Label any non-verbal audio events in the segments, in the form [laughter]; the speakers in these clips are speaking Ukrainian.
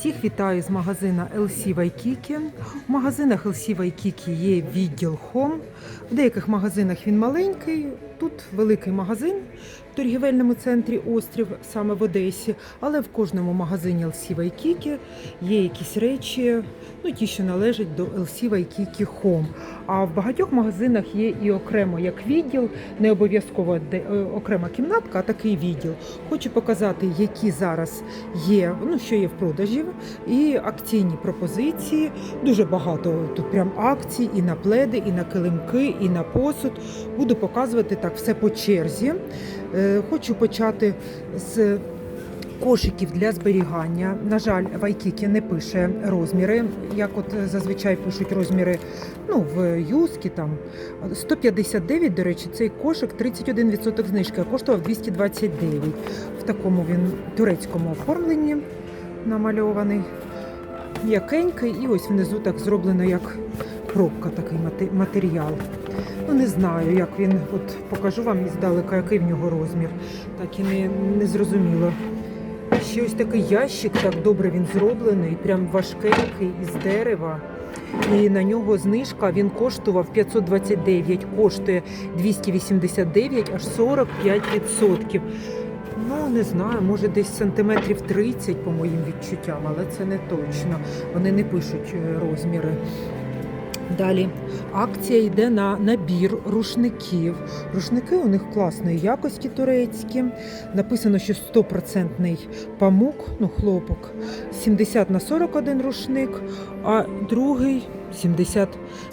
Всіх вітаю з магазина LC Waikiki. У магазинах LC Waikiki є відділ Home. В деяких магазинах він маленький. Тут великий магазин в торгівельному центрі Острів, саме в Одесі. Але в кожному магазині LC Waikiki є якісь речі, ну ті, що належать до LC Waikiki Home. А в багатьох магазинах є і окремо як відділ, не обов'язково е, окрема кімнатка, а такий відділ. Хочу показати, які зараз є, ну що є в продажі, і акційні пропозиції. Дуже багато тут прям акцій і на пледи, і на килимки, і на посуд. Буду показувати так все по черзі. Е, Хочу почати з. Кошиків для зберігання. На жаль, Вайкікі не пише розміри, як от зазвичай пишуть розміри ну, в юскі там. 159, до речі, цей кошик 31% знижки, а коштував 229. В такому він турецькому оформленні намальований. М'якенький, і ось внизу так зроблено як пробка, такий матеріал. Ну, не знаю, як він, от покажу вам іздалека, який в нього розмір. Так і не, не зрозуміло. Ще ось такий ящик, так добре він зроблений, прям важкенький із дерева. І на нього знижка він коштував 529, коштує 289, аж 45%. Ну, не знаю, може десь сантиметрів 30 по моїм відчуттям, але це не точно. Вони не пишуть е, розміри. Далі акція йде на набір рушників. Рушники у них класної якості турецькі. Написано, що 100% памук, ну хлопок, 70 на 41 рушник, а другий 70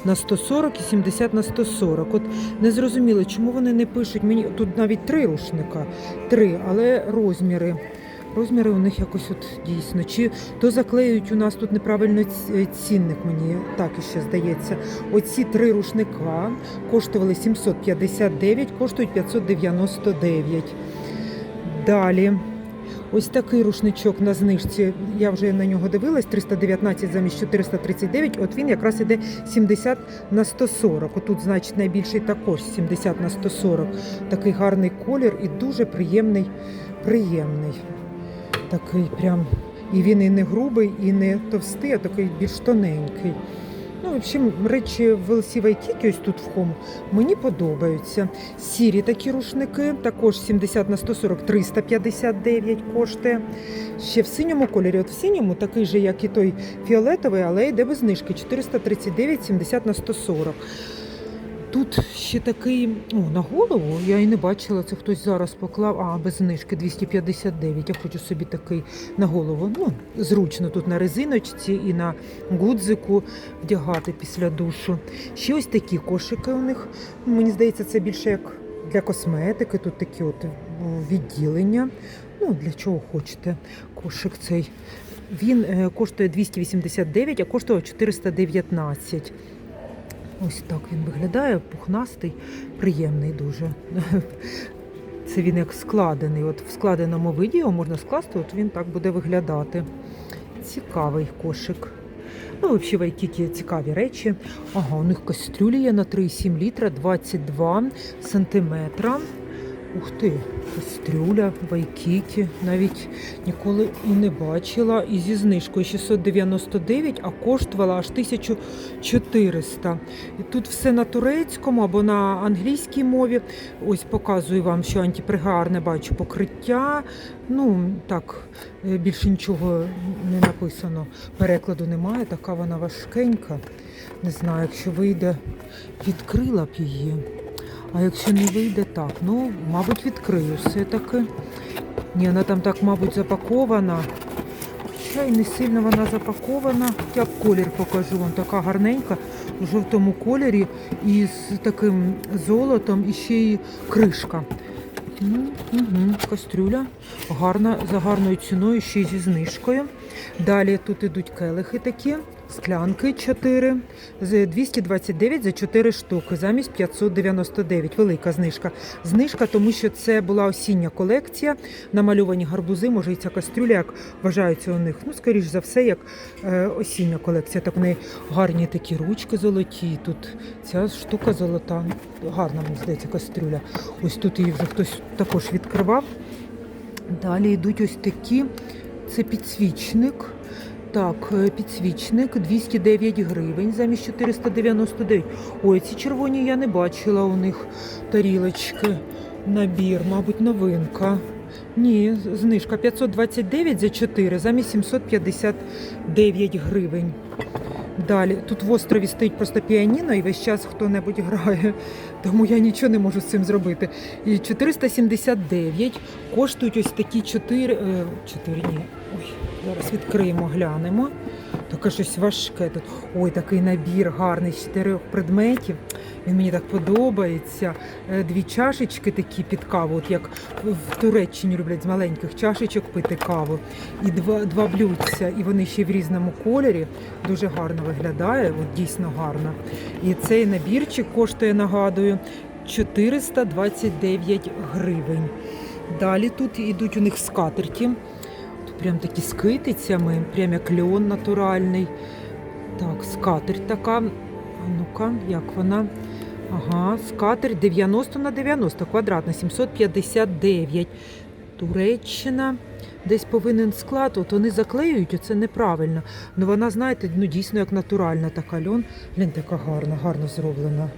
на 140 і 70 на 140. От не зрозуміло, чому вони не пишуть мені. Тут навіть три рушника, три, але розміри. Розміри у них якось от дійсно. Чи то заклеюють у нас тут неправильно ц- цінник, мені так іще здається. Оці три рушника коштували 759, коштують 599. Далі. Ось такий рушничок на знижці. Я вже на нього дивилась, 319 замість 439. От він якраз іде 70 на 140. Отут, значить, найбільший також 70 на 140. Такий гарний колір і дуже приємний, приємний. Такий прям. І він і не грубий, і не товстий, а такий більш тоненький. Ну, в общем, речі в Waikiki ось тут в хому мені подобаються. Сірі такі рушники, також 70 на 140, 359 коштує. Ще в синьому кольорі. От в синьому такий же, як і той фіолетовий, але йде без знижки 439, 70 на 140. Тут ще такий, о, на голову я і не бачила, це хтось зараз поклав, а без знижки 259. Я хочу собі такий на голову. Ну, зручно тут на резиночці і на гудзику вдягати після душу. Ще ось такі кошики у них. Мені здається, це більше як для косметики. Тут такі от відділення. Ну, для чого хочете кошик цей. Він е, коштує 289, а коштував 419. Ось так він виглядає, пухнастий, приємний дуже. [laughs] Це він як складений. От в складеному виді можна скласти, от він так буде виглядати. Цікавий кошик. Ну, взагалі, в Айкікі цікаві речі. Ага, у них кастрюлі є на 3,7 літра, 22 сантиметра. Ух ти, кастрюля в Навіть ніколи і не бачила. І зі знижкою 699, а коштувала аж 1400. І тут все на турецькому або на англійській мові. Ось показую вам, що антипригарне бачу покриття. Ну, так, е, більше нічого не написано. Перекладу немає, така вона важкенька. Не знаю, якщо вийде, відкрила б її. А якщо не вийде так, ну, мабуть, відкрию все-таки. Ні, вона там так, мабуть, запакована. Хоча і не сильно вона запакована. Я колір покажу вам. Така гарненька у жовтому кольорі і з таким золотом, і ще й кришка. Угу, кастрюля. Гарна, за гарною ціною, ще й зі знижкою. Далі тут ідуть келихи такі, склянки 4, з 229 за 4 штуки, замість 599. Велика знижка. Знижка, тому що це була осіння колекція. Намальовані гарбузи, може і ця кастрюля, як вважаються у них. Ну, скоріш за все, як е, осіння колекція. Так в неї гарні такі ручки золоті. Тут ця штука золота. Гарна, мені здається, кастрюля. Ось тут її вже хтось також відкривав. Далі йдуть ось такі. Це підсвічник. Так, е, підсвічник 209 гривень замість 499. Ой, ці червоні я не бачила у них тарілочки. Набір, мабуть, новинка. Ні, знижка 529 за 4 замість 759 гривень. Далі тут в острові стоїть просто піаніно, і весь час хто-небудь грає, тому я нічого не можу з цим зробити. І 479 коштують ось такі 4, е, 4 ні. Ой, зараз відкриємо, глянемо. Таке щось важке тут. Ой, такий набір гарний з чотирьох предметів. Він мені так подобається. Е, Дві чашечки такі під каву, от як в Туреччині люблять з маленьких чашечок пити каву. І два, два блюдця, і вони ще в різному кольорі. Дуже гарно виглядає, от дійсно гарно. І цей набірчик коштує, нагадую, 429 гривень. Далі тут ідуть у них скатерті. Прям такі з китицями, прям як льон натуральний. Так, скатерть така. А ну-ка, як вона? Ага, скатерть 90 на 90, квадратна, 759. Туреччина. Десь повинен склад, от вони заклеюють, оце неправильно. Ну вона, знаєте, ну дійсно як натуральна така льон. Блін, така гарна, гарно зроблена.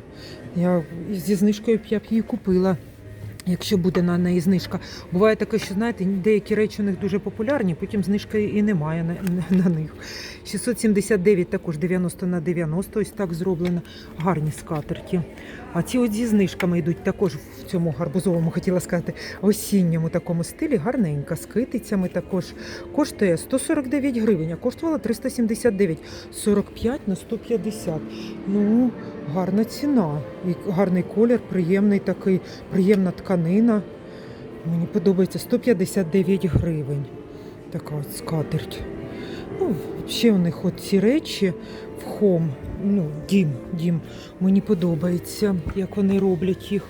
Я зі знижкою б я б її купила. Якщо буде на неї знижка. Буває таке, що знаєте, деякі речі у них дуже популярні, потім знижки і немає на, на, них. 679 також 90 на 90, ось так зроблено. Гарні скатерті. А ці от зі знижками йдуть також в цьому гарбузовому, хотіла сказати, осінньому такому стилі, гарненька, з китицями також. Коштує 149 гривень, а коштувала 379, 45 на 150. Ну, гарна ціна. І гарний колір, приємний такий, приємна тканина. Мені подобається 159 гривень. Така от скатерть. Ну, ще у них от ці речі в хом, ну, дім, дім. Мені подобається, як вони роблять їх.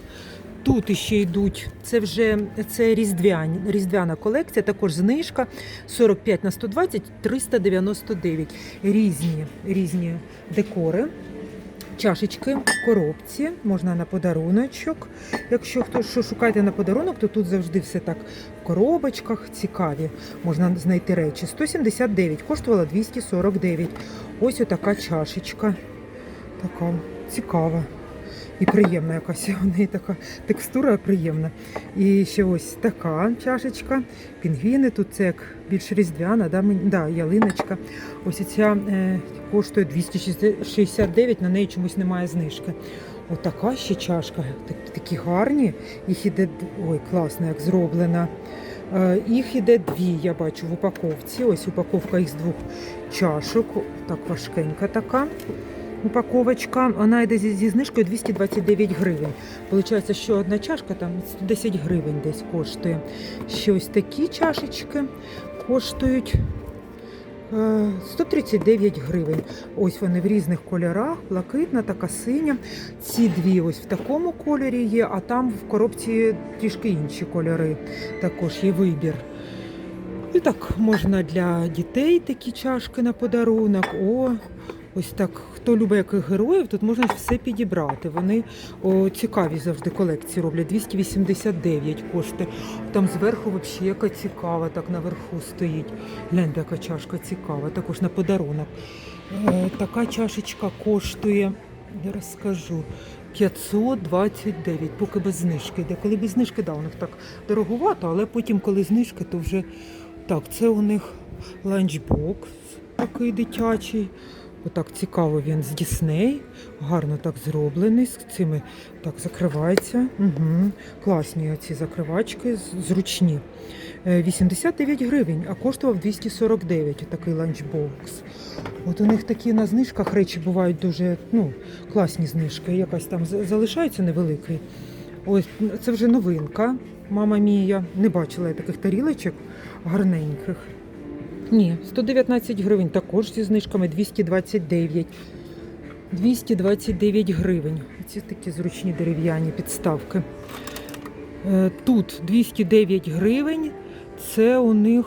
Тут іще йдуть, це вже це різдвяні, різдвяна колекція, також знижка 45 на 120, 399. Різні, різні декори. Чашечки в коробці, можна на подаруночок. Якщо хто що шукаєте на подарунок, то тут завжди все так в коробочках цікаві. Можна знайти речі. 179, коштувала 249. Ось отака чашечка. Така цікава. І приємна якась у неї така текстура приємна. І ще ось така чашечка. Пінгвіни тут це як більш різдвяна, да, да, ялиночка. Ось ця е, коштує 269, на неї чомусь немає знижки. Отака ще чашка. Так, такі гарні. Їх іде ой, класно, як зроблена. Е, їх іде дві, я бачу, в упаковці. Ось упаковка їх з двох чашок. Так важкенька така упаковочка. Вона йде зі, знижкою 229 гривень. Получається, що одна чашка там 10 гривень десь коштує. Ще ось такі чашечки коштують. е, 139 гривень. Ось вони в різних кольорах, блакитна, така синя. Ці дві ось в такому кольорі є, а там в коробці трішки інші кольори. Також є вибір. І так можна для дітей такі чашки на подарунок. О, ось так. Хто любить яких героїв, тут можна все підібрати. Вони о, цікаві завжди колекції роблять. 289 коштує. Там зверху взагалі яка цікава, так наверху стоїть. Гляньте, яка чашка цікава, також на подарунок. Е, така чашечка коштує, я розкажу. 529, поки без знижки йде. Коли без знижки, да, у них так дороговато, але потім, коли знижка, то вже так, це у них ланчбокс такий дитячий. Отак цікаво він з Дісней. Гарно так зроблений. З цими так закривається. Угу. Класні ці закривачки, зручні. Е, 89 гривень, а коштував 249 такий ланчбокс. От у них такі на знижках речі бувають дуже ну, класні знижки. Якась там залишається невеликий. Ось це вже новинка. Мама мія. Не бачила я таких тарілочок гарненьких. Ні, 119 гривень також зі знижками 229. 229 гривень. Ці такі зручні дерев'яні підставки. Е, Тут 209 гривень. Це у них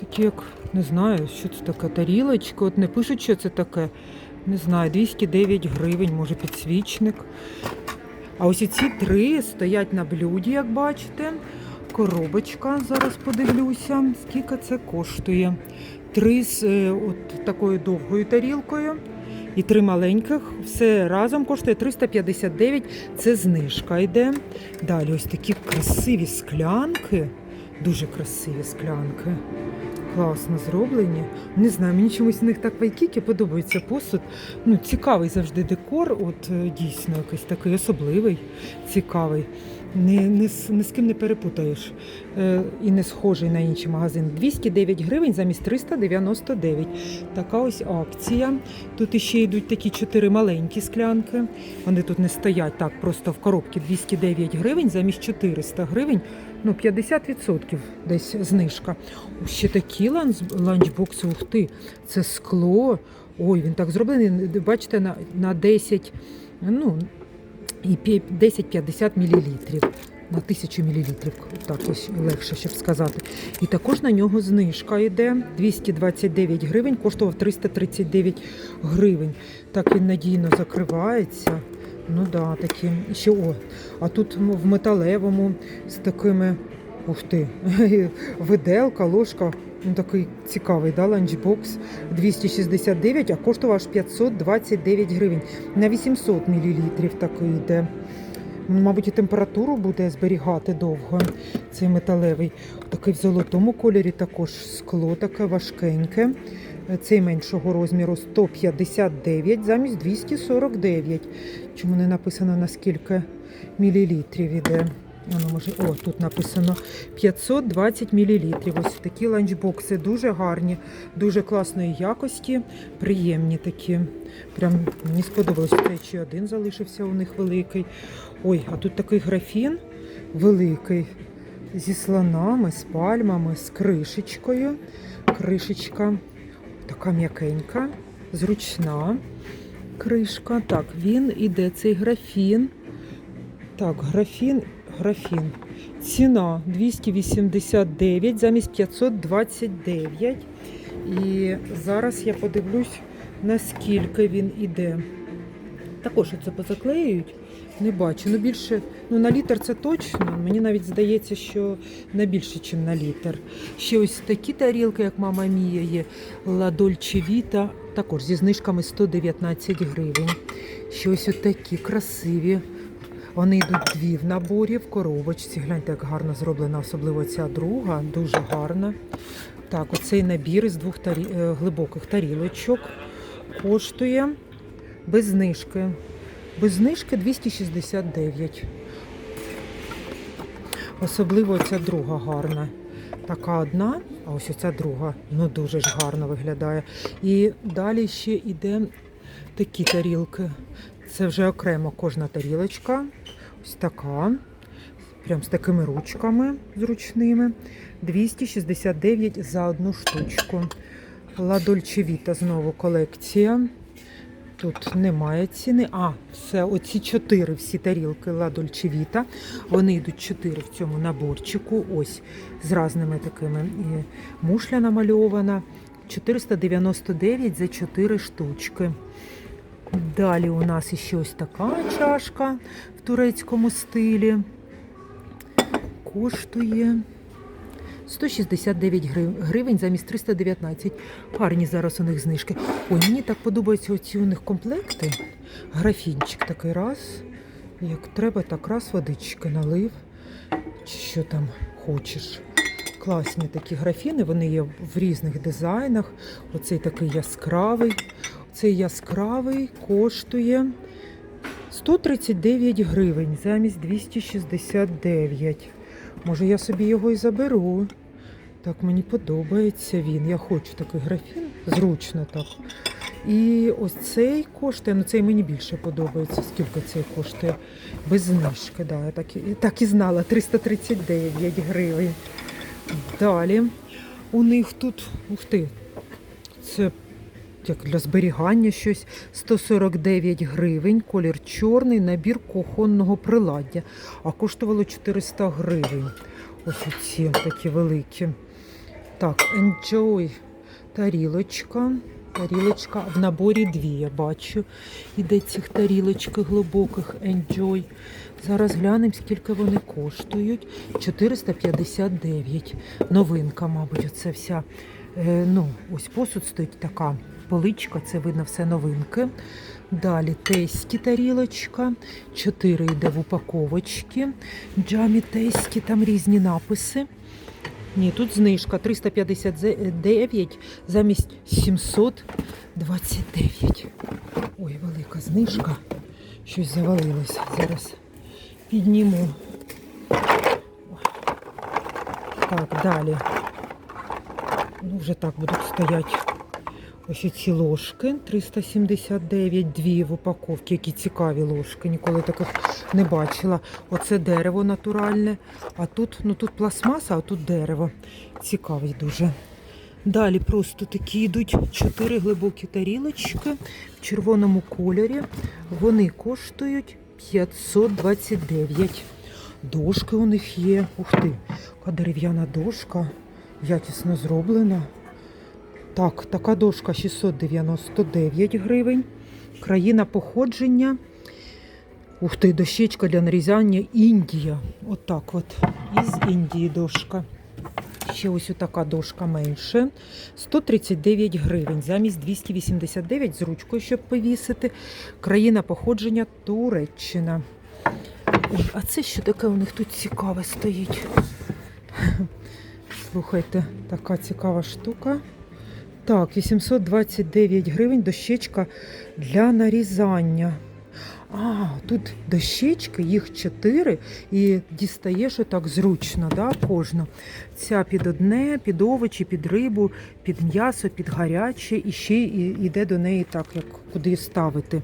такі, як не знаю, що це таке тарілочка. От не пишуть, що це таке. Не знаю, 209 гривень, може підсвічник. А ось ці три стоять на блюді, як бачите. Коробочка. Зараз подивлюся, скільки це коштує. Три з е, от такою довгою тарілкою і три маленьких. Все разом коштує 359. Це знижка йде. Далі ось такі красиві склянки. Дуже красиві склянки. Класно зроблені. Не знаю, мені чомусь в них так вайкіки подобається посуд. Ну, цікавий завжди декор. От е, дійсно якийсь такий особливий, цікавий. Не, не, ні з ким не перепутаєш. Е, і не схожий на інший магазин. 209 гривень замість 399. Така ось акція. Тут іще йдуть такі чотири маленькі склянки. Вони тут не стоять так, просто в коробці 209 гривень замість 400 гривень. Ну, 50% десь знижка. Ще такі ланч- ланчбокси, ух ти, це скло. Ой, він так зроблений, бачите, на, на 10, ну, і 10-50 мл. На 1000 мл, так ось легше, щоб сказати. І також на нього знижка йде 229 гривень, коштував 339 гривень. Так він надійно закривається. Ну да, такі. Ще о. А тут в металевому з такими. Ух ти, [laughs] виделка, ложка. Ну, такий цікавий, да, ланчбокс 269, а коштував аж 529 гривень. На 800 мл такий йде. Мабуть, і температуру буде зберігати довго. Цей металевий. Такий в золотому кольорі також скло таке важкеньке. Цей меншого розміру 159 замість 249. Чому не написано наскільки мілілітрів іде? Воно може, о, тут написано 520 мл. Ось такі ланчбокси дуже гарні, дуже класної якості, приємні такі. Прям мені сподобалось цей чи один залишився у них великий. Ой, а тут такий графін великий зі слонами, з пальмами, з кришечкою. Кришечка така м'якенька, зручна кришка. Так, він іде цей графін. Так, графін, графін. Ціна 289 замість 529. І зараз я подивлюсь, наскільки він іде. Також це позаклеюють. Не бачу. Ну більше, ну на літр це точно. Мені навіть здається, що на більше, ніж на літр. Ще ось такі тарілки, як мама Мія, є Dolce Vita, також зі знижками 119 гривень. Ще ось такі красиві. Вони йдуть дві в наборі в коробочці. Гляньте, як гарно зроблена, особливо ця друга, дуже гарна. Так, оцей набір із двох тарі... е, глибоких тарілочок коштує без знижки. Без знижки 269. Особливо ця друга гарна. Така одна, а ось оця друга. Ну дуже ж гарно виглядає. І далі ще йде такі тарілки. Це вже окремо кожна тарілочка. Ось така. Прям з такими ручками зручними. 269 за одну штучку. Vita знову колекція. Тут немає ціни. А, це оці чотири всі тарілки Vita. Вони йдуть чотири в цьому наборчику. Ось з разними такими. Мушля намальована. 499 за 4 штучки. Далі у нас ще ось така чашка в турецькому стилі. Коштує 169 гривень замість 319. Гарні зараз у них знижки. Ой, мені так подобаються оці у них комплекти. Графінчик такий раз. Як треба, так раз водички налив. Чи що там хочеш. Класні такі графіни, вони є в різних дизайнах. Оцей такий яскравий. Цей яскравий коштує 139 гривень замість 269. Може, я собі його і заберу. Так, мені подобається він. Я хочу такий графін. Зручно так. І ось цей коштує, ну цей мені більше подобається. Скільки цей коштує? Без знижки, да, я так, так і знала. 339 гривень. Далі у них тут, ух ти, це як для зберігання щось 149 гривень, колір чорний, набір кухонного приладдя, а коштувало 400 гривень. Ось ці такі великі. Так, Enjoy тарілочка. тарілочка. В наборі дві, я бачу. Іде цих тарілочок глибоких Enjoy. Зараз глянемо, скільки вони коштують. 459. Новинка, мабуть, оце вся. Е, ну, ось посуд стоїть така поличка, це видно все новинки. Далі тесті тарілочка, 4 йде в упаковочці. Джамі тесті, там різні написи. Ні, тут знижка 359 замість 729. Ой, велика знижка. Щось завалилось. Зараз підніму. Так, далі. Ну, вже так будуть стояти. Ось ці ложки 379, дві в упаковці, які цікаві ложки. Ніколи таких не бачила. Оце дерево натуральне. А тут, ну тут пластмаса, а тут дерево. Цікавий дуже. Далі просто такі йдуть чотири глибокі тарілочки в червоному кольорі. Вони коштують 529. Дошки у них є. Ух ти, яка дерев'яна дошка, якісно зроблена. Так, така дошка 699 гривень. Країна походження. Ух ти, дощечка для нарізання Індія. Отак от. Із Індії дошка. Ще ось така дошка менше. 139 гривень. Замість 289 з ручкою, щоб повісити. Країна походження Туреччина. Ой, а це що таке у них тут цікаве стоїть? Слухайте, така цікава штука. Так, 829 гривень дощечка для нарізання. А, тут дощечки, їх чотири, і дістаєш отак зручно, да, кожна. Ця під одне, під овочі, під рибу, під м'ясо, під гаряче, і ще йде до неї так, як куди ставити.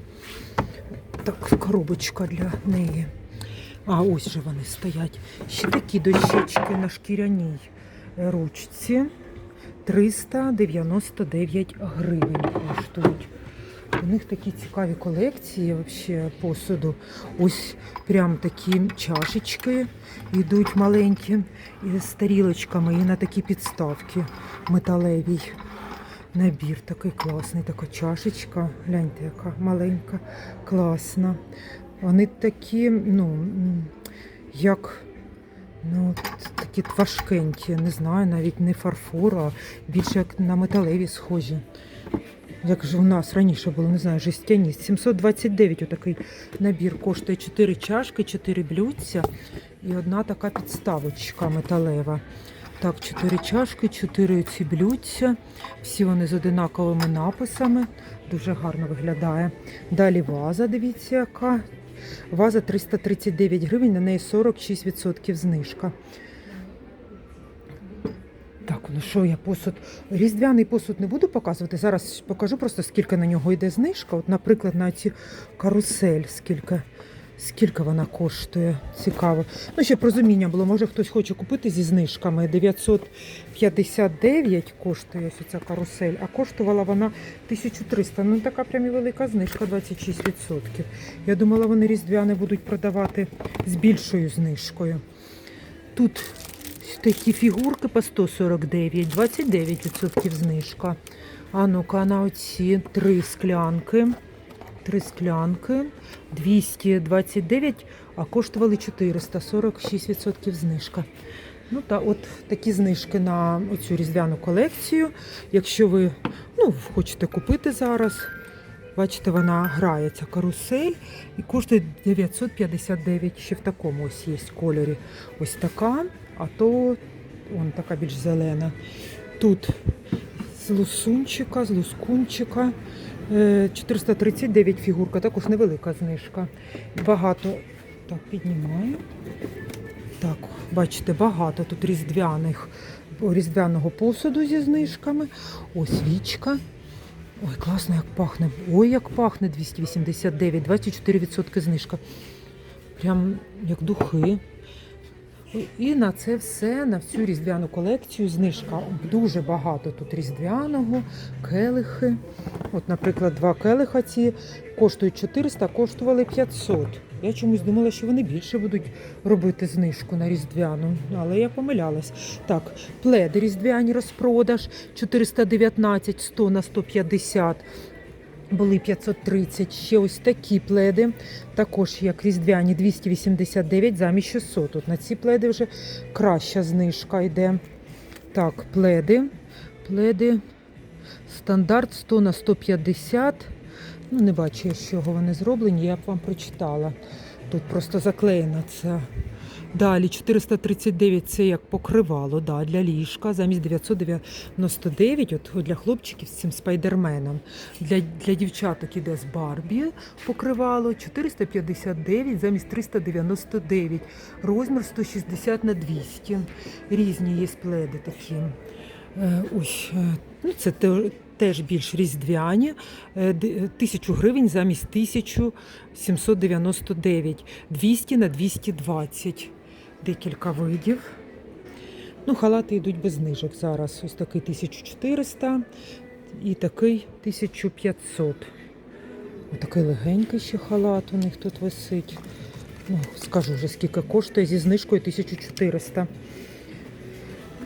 Так, коробочка для неї. А, ось же вони стоять. Ще такі дощечки на шкіряній ручці. 399 гривень коштують. У них такі цікаві колекції вообще посуду. Ось прям такі чашечки йдуть маленькі і з тарілочками, і на такі підставки металевій. Набір такий класний, така чашечка. Гляньте, яка маленька, класна. Вони такі, ну, як Ну, такі важкенькі, не знаю, навіть не фарфор, більше як на металеві схожі. Як ж у нас раніше було, не знаю, жестяні. 729 отакий набір коштує 4 чашки, 4 блюдця і одна така підставочка металева. Так, 4 чашки, 4 ці блюдця. Всі вони з одинаковими написами. Дуже гарно виглядає. Далі ваза, дивіться, яка Ваза 339 гривень, на неї 46% знижка. Так, ну що я посуд. Різдвяний посуд не буду показувати. Зараз покажу просто, скільки на нього йде знижка. От, наприклад, на цю карусель, скільки, скільки вона коштує. Цікаво. Ну, щоб розуміння було, може хтось хоче купити зі знижками. 959 коштує ось ця карусель, а коштувала вона 1300. Ну, така прям і велика знижка 26%. Я думала, вони різдвяне будуть продавати з більшою знижкою. Тут такі фігурки по 149, 29% знижка. А ну-ка, на оці три склянки. Три склянки 229, а коштували 400, 46% знижка. Ну та от такі знижки на оцю різдвяну колекцію. Якщо ви ну, хочете купити зараз, бачите, вона грає ця карусель і коштує 959. Ще в такому ось є кольорі. Ось така, а то вон така більш зелена. Тут з лусунчика, з лускунчика. е, 439 фігурка, також невелика знижка. Багато. Так, піднімаю. Так, бачите, багато тут різдвяних, різдвяного посуду зі знижками. Ось вічка. Ой, класно, як пахне. Ой, як пахне 289, 24% знижка. Прям як духи. І на це все, на всю різдвяну колекцію знижка. Дуже багато тут різдвяного, келихи. От, наприклад, два келиха ці коштують 400, а коштували 500. Я чомусь думала, що вони більше будуть робити знижку на різдвяну, але я помилялась. Так, пледи різдвяні розпродаж 419, 100 на 150. Були 530. Ще ось такі пледи, також як різдвяні 289 замість 600. Тут на ці пледи вже краща знижка йде. Так, пледи. Пледи. Стандарт 100 на 150. Ну, не бачу, з чого вони зроблені, я б вам прочитала. Тут просто заклеєно це. Далі 439 це як покривало да, для ліжка, замість 999 от для хлопчиків з цим спайдерменом. Для, для дівчаток іде з Барбі покривало 459 замість 399. Розмір 160 на 200. Різні є спледи такі. Е, Ось, е, ну це теж більш різдвяні. Е, д- е, Тисячу гривень замість 1799. 200 на 220. Декілька видів. Ну, халати йдуть без знижок зараз. Ось такий 1400 і такий 1500. Отакий легенький ще халат у них тут висить. Ну, скажу вже, скільки коштує зі знижкою 1400.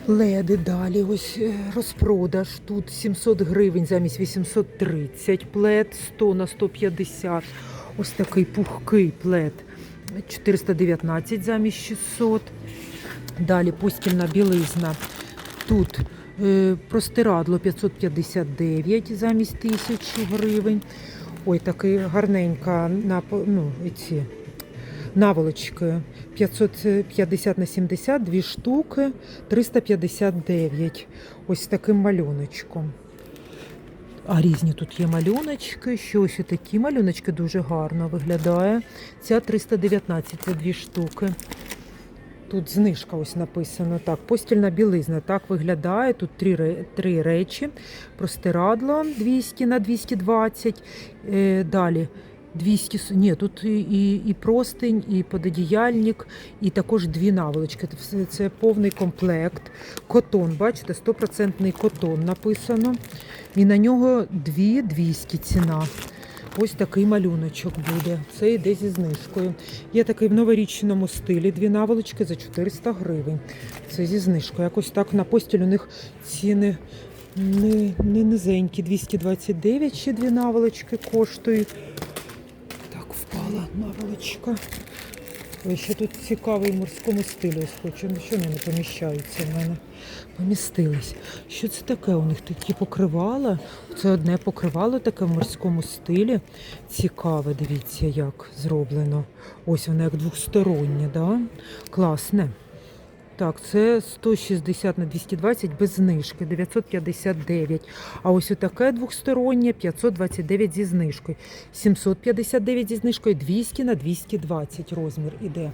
Леди далі, ось е, розпродаж. Тут 700 гривень замість 830. Плед 100 на 150. Ось такий пухкий плед 419 замість 600. Далі постільна білизна. Тут е, простирадло 559 замість 1000 гривень. Ой, такий гарненька на, ну, ці, наволочки 550 на 70, дві штуки, 359. Ось таким малюночком. А різні тут є малюночки. Що ось такі малюночки дуже гарно виглядає. Ця 319, це дві штуки. Тут знижка ось написано. Так, постільна білизна так виглядає. Тут три, три речі. Простирадло 200 на 220. Е, далі 200, ні, тут і, і, і простинь, і пододіяльник, і також дві наволочки. Це, це повний комплект. Котон, бачите, 100% котон написано. І на нього 2200 ціна. Ось такий малюночок буде. Це йде зі знижкою. Є такий в новорічному стилі, дві наволочки за 400 гривень. Це зі знижкою. Якось так на постіль у них ціни не, не низенькі. 229 ще дві наволочки коштують. Впала наволочка. Ой, ще тут цікавий в морському стилі. Ось хочу. нічого не поміщаються в мене? Помістились. Що це таке? У них такі покривала. Це одне покривало таке в морському стилі. Цікаве, дивіться, як зроблено. Ось воно як двостороннє, да? Класне. Так, це 160 на 220 без знижки, 959. А ось отаке двостороннє 529 зі знижкою. 759 зі знижкою, 200 на 220 розмір іде.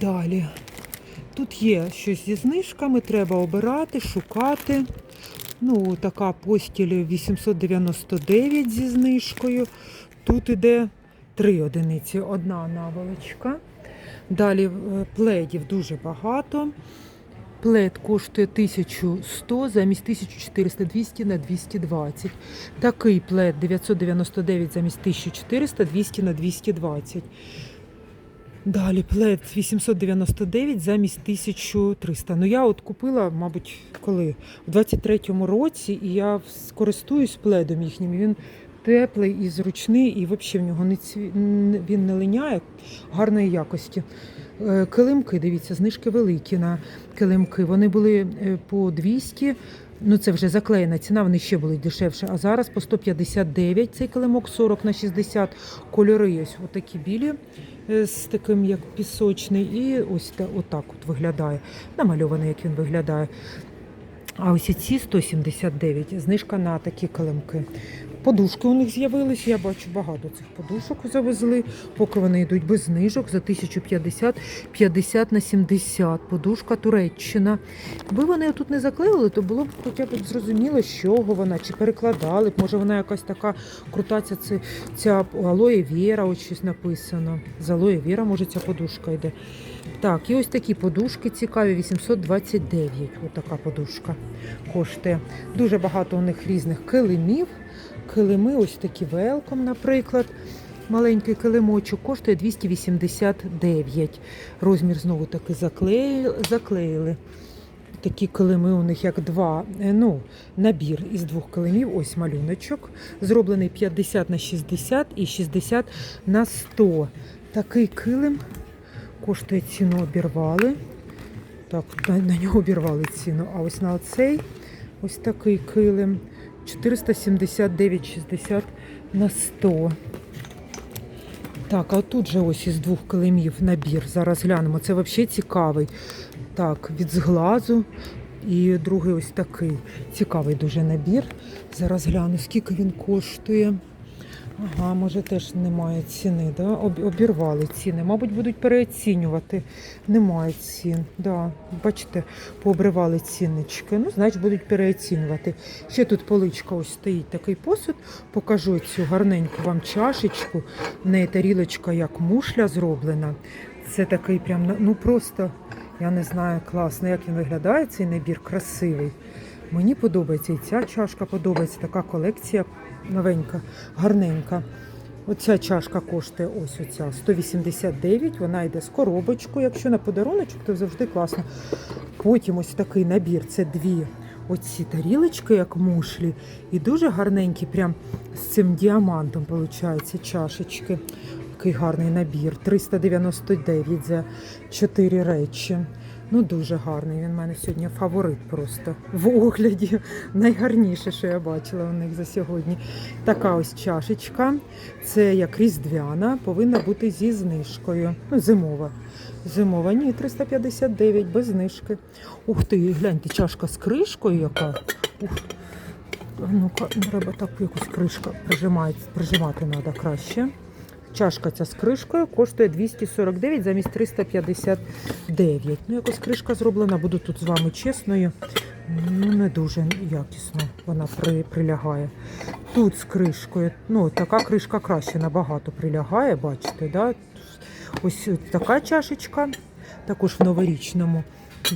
Далі. Тут є щось зі знижками, треба обирати, шукати. Ну, така постіль 899 зі знижкою. Тут іде три одиниці, одна наволочка. Далі е, пледів дуже багато. Плед коштує 1100 замість 1400, 200 на 220. Такий плед 999 замість 1400, 200 на 220. Далі плед 899 замість 1300. Ну я от купила, мабуть, коли? У 23-му році, і я користуюсь пледом їхнім. Він теплий і зручний, і взагалі в нього не цві... він не линяє гарної якості. Е, Килимки, дивіться, знижки великі на килимки. Вони були е, по 200. Ну, це вже заклеєна ціна, вони ще були дешевше. А зараз по 159 цей килимок, 40 на 60 кольори. Ось отакі білі е, з таким як пісочний. І ось та, отак от виглядає. Намальований, як він виглядає. А ось ці 179, знижка на такі килимки. Подушки у них з'явились, я бачу багато цих подушок завезли, поки вони йдуть без знижок за 1050, 50 на 70. Подушка Туреччина. Якби вони тут не заклеїли, то було б хоча б зрозуміло, з чого вона, чи перекладали б. Може вона якась така крута, ця, ця алоє віра, ось щось написано. З алоє віра, може, ця подушка йде. Так, і ось такі подушки цікаві, 829. Ось така подушка коштує. Дуже багато у них різних килимів. Килими, ось такі велком, наприклад. маленький килимочок коштує 289. Розмір знову таки заклеїли. Такі килими у них як два, е, ну, набір із двох килимів. Ось малюночок. Зроблений 50 на 60 і 60 на 100. Такий килим коштує ціну обірвали. Так, на, нього обірвали ціну. А ось на оцей ось такий килим 479,60 на 100. Так, а тут же ось із двох килимів набір. Зараз глянемо. Це взагалі цікавий. Так, від зглазу. І другий ось такий. Цікавий дуже набір. Зараз гляну, скільки він коштує. Ага, може теж немає ціни, да? Обірвали ціни. Мабуть, будуть переоцінювати. Немає цін. Да. Бачите, пообривали ціннички. Ну, значить, будуть переоцінювати. Ще тут поличка ось стоїть такий посуд. Покажу цю гарненьку вам чашечку. В неї тарілочка як мушля зроблена. Це такий прям, ну просто, я не знаю, класно, як він виглядає, цей набір красивий. Мені подобається і ця чашка подобається. Така колекція новенька, гарненька. Оця чашка коштує ось оця 189, вона йде з коробочкою. Якщо на подаруночок, то завжди класно. Потім ось такий набір. Це дві оці тарілочки, як мушлі, і дуже гарненькі, прям з цим діамантом, виходить, чашечки. Такий гарний набір. 399 за 4 речі. Ну, дуже гарний. Він в мене сьогодні фаворит просто в огляді. Найгарніше, що я бачила у них за сьогодні. Така ось чашечка. Це як різдвяна, повинна бути зі знижкою. Ну, зимова. Зимова, ні, 359 без знижки. Ух ти, гляньте, чашка з кришкою яка. Ух. Ну-ка, треба так якусь кришка прижимається, прижимати треба краще. Чашка ця з кришкою коштує 249 замість 359. Ну, якось кришка зроблена, буду тут з вами чесною. Ну, не дуже якісно вона при, прилягає. Тут з кришкою, ну, така кришка краще набагато прилягає, бачите, да? Ось така чашечка, також в новорічному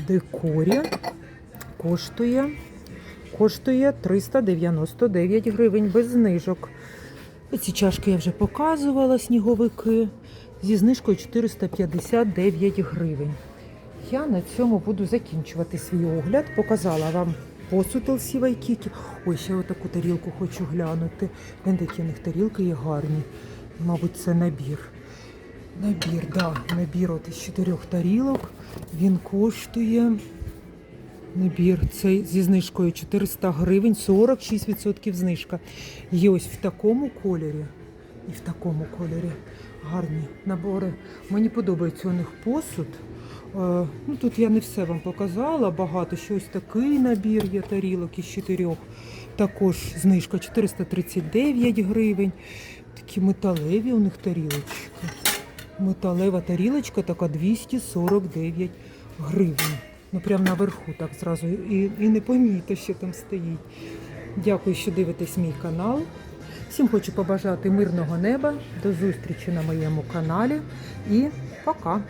декорі. Коштує, коштує 399 гривень без знижок. Ці чашки я вже показувала, сніговики. Зі знижкою 459 гривень. Я на цьому буду закінчувати свій огляд. Показала вам посуд LC Waikiki. Ой, ще отаку тарілку хочу глянути. Гляньте, які в них тарілки є гарні. Мабуть, це набір. Набір, да, набір от із чотирьох тарілок. Він коштує. Набір цей зі знижкою 400 гривень, 46% знижка. Є ось в такому кольорі і в такому кольорі. Гарні набори. Мені подобається у них посуд. Е, Ну, тут я не все вам показала, багато. Ще ось такий набір є тарілок із чотирьох. Також знижка 439 гривень. Такі металеві у них тарілочки. Металева тарілочка така 249 гривень. Ну прямо наверху, так зразу. І, і не помітиш, що там стоїть. Дякую, що дивитесь мій канал. Всім хочу побажати мирного неба. До зустрічі на моєму каналі і пока!